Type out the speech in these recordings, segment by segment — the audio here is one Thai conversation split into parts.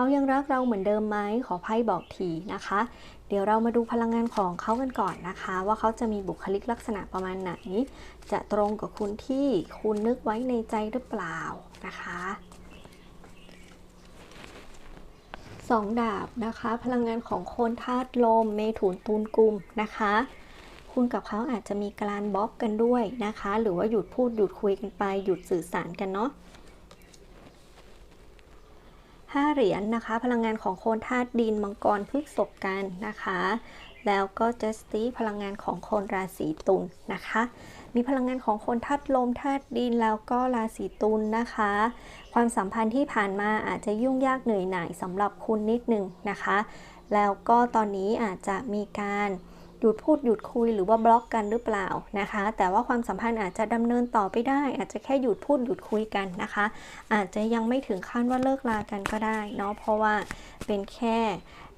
เขายังรักเราเหมือนเดิมไหมขอไพ่บอกทีนะคะ เดี๋ยวเรามาดูพลังงานของเขากันก่อนนะคะ ว่าเขาจะมีบุคลิกลักษณะประมาณไหน จะตรงกับคุณที่คุณนึกไว้ในใจหรือเปล่านะคะสองดาบนะคะ พลังงานของคนธาตุลม เมถุนตุลกุมนะคะ คุณกับเขาอาจจะมีการบล็อกกันด้วยนะคะ หรือว่าหยุดพูดหยุดคุยกันไป หยุดสื่อสารกันเนาะ ห้าเหรียญนะคะ พลังงานของโคนธาตุดินมังกรพฤกษบกันนะคะ แล้วก็จัสติพลังงานของโคนราศีตุลนะคะ มีพลังงานของโคนธาตุลมธาตุดินแล้วก็ราศีตุลนะคะ ความสัมพันธ์ที่ผ่านมาอาจจะยุ่งยากเหนื่อยหน่ายสำหรับคุณนิดนึงนะคะ แล้วก็ตอนนี้อาจจะมีการ หยุดพูดหยุดคุยหรือว่าบล็อกกันหรือเปล่านะคะ แต่ว่าความสัมพันธ์อาจจะดำเนินต่อไปได้ อาจจะแค่หยุดพูดหยุดคุยกันนะคะ อาจจะยังไม่ถึงขั้นว่าเลิกลากันก็ได้เนาะเพราะว่าเป็นแค่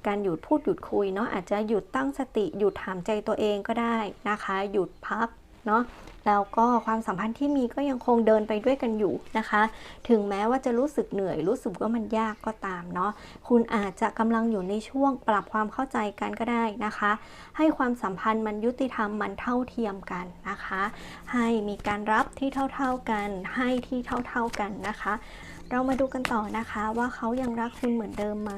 การหยุดพูดหยุดคุยเนาะอาจจะหยุดตั้งสติหยุดถามใจตัวเองก็ได้นะคะ หยุดพัก เนาะแล้วก็ความสัมพันธ์ที่มีก็ยังคงเดินไปด้วยกันอยู่นะคะ ถึงแม้ว่าจะรู้สึกเหนื่อย รู้สึกว่ามันยากก็ตามเนาะ คุณอาจจะกำลังอยู่ในช่วงปรับความเข้าใจกันก็ได้นะคะ ให้ความสัมพันธ์มันยุติธรรมมันเท่าเทียมกันนะคะ ให้มีการรับที่เท่า ๆกัน ให้ที่เท่า ๆกันนะคะ เรามาดูกันต่อนะคะว่าเขายังรักคุณเหมือนเดิมไหม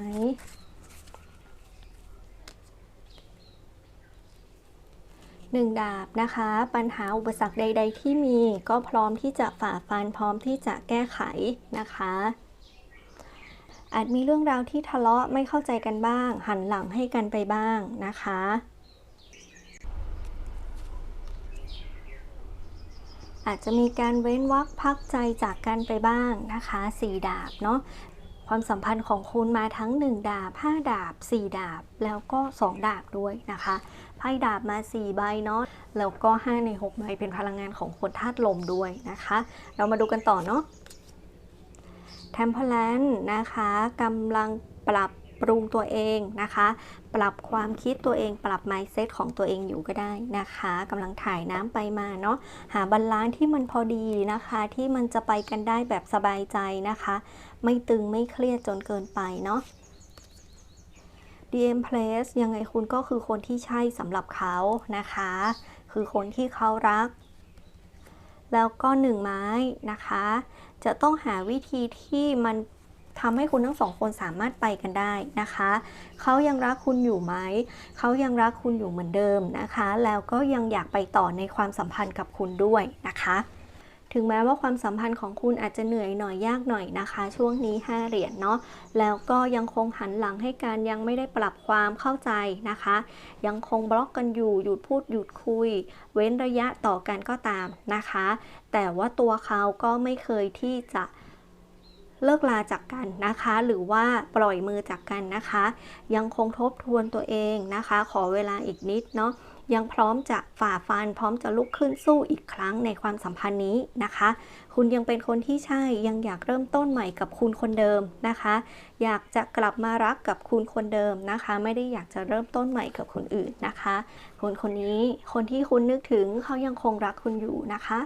หนึ่งดาบนะคะ ปัญหาอุปสรรคใด ๆ ที่มีก็พร้อมที่จะฝ่าฟันพร้อมที่จะแก้ไขนะคะ อาจมีเรื่องราวที่ทะเลาะไม่เข้าใจกันบ้าง หันหลังให้กันไปบ้างนะคะ อาจจะมีการเว้นวักพักใจจากกันไปบ้างนะคะสี่ดาบเนาะ ความสัมพันธ์ของคุณมาทั้ง 1 ดาบ 5 ดาบ 4 ดาบ แล้วก็ 2 ดาบด้วยนะคะไพ่ดาบมา 4 ใบเนาะแล้วก็ 5 ใน 6 ใบเป็นพลังงานของคนธาตุลมด้วยนะคะ เรามาดูกันต่อเนาะเทมเพลนนะคะกำลังปรับ ปรุงตัวเองนะคะ ปรับความคิดตัวเอง ปรับ mindset ของตัวเองอยู่ก็ได้นะคะกำลังถ่ายน้ำไปมาเนาะหาบาลานซ์ที่มันพอดีนะคะ ที่มันจะไปกันได้แบบสบายใจนะคะ ไม่ตึงไม่เครียดจนเกินไปเนาะ DM Place ยังไงคุณก็คือคนที่ใช่สำหรับเขานะคะ คือคนที่เขารัก แล้วก็หนึ่งไม้นะคะ จะต้องหาวิธีที่มัน ทำให้คุณทั้งสองคนสามารถไปกันได้นะคะ เขายังรักคุณอยู่ไหม เขายังรักคุณอยู่เหมือนเดิมนะคะ แล้วก็ยังอยากไปต่อในความสัมพันธ์กับคุณด้วยนะคะถึงแม้ว่าความสัมพันธ์ของคุณอาจจะเหนื่อยหน่อยยากหน่อยนะคะ ช่วงนี้ 5 เหรียญเนาะแล้วก็ยังคงหันหลังให้การยังไม่ได้ปรับความเข้าใจนะคะ ยังคงบล็อกกันอยู่หยุดพูดหยุดคุย เว้นระยะต่อกันก็ตามนะคะ แต่ว่าตัวเขาก็ไม่เคยที่จะ เลิกลาจากกันนะคะ หรือว่าปล่อยมือจากกันนะคะ ยังคงทบทวนตัวเองนะคะ ขอเวลาอีกนิดเนาะยังพร้อมจะฝ่าฟัน พร้อมจะลุกขึ้นสู้อีกครั้งในความสัมพันธ์นี้นะคะ คุณยังเป็นคนที่ใช่ยังอยากเริ่มต้นใหม่กับคุณคนเดิมนะคะ อยากจะกลับมารักกับคุณคนเดิมนะคะ ไม่ได้อยากจะเริ่มต้นใหม่กับคนอื่นนะคะ คนคนนี้คนที่คุณนึกถึงเขายังคงรักคุณอยู่นะคะ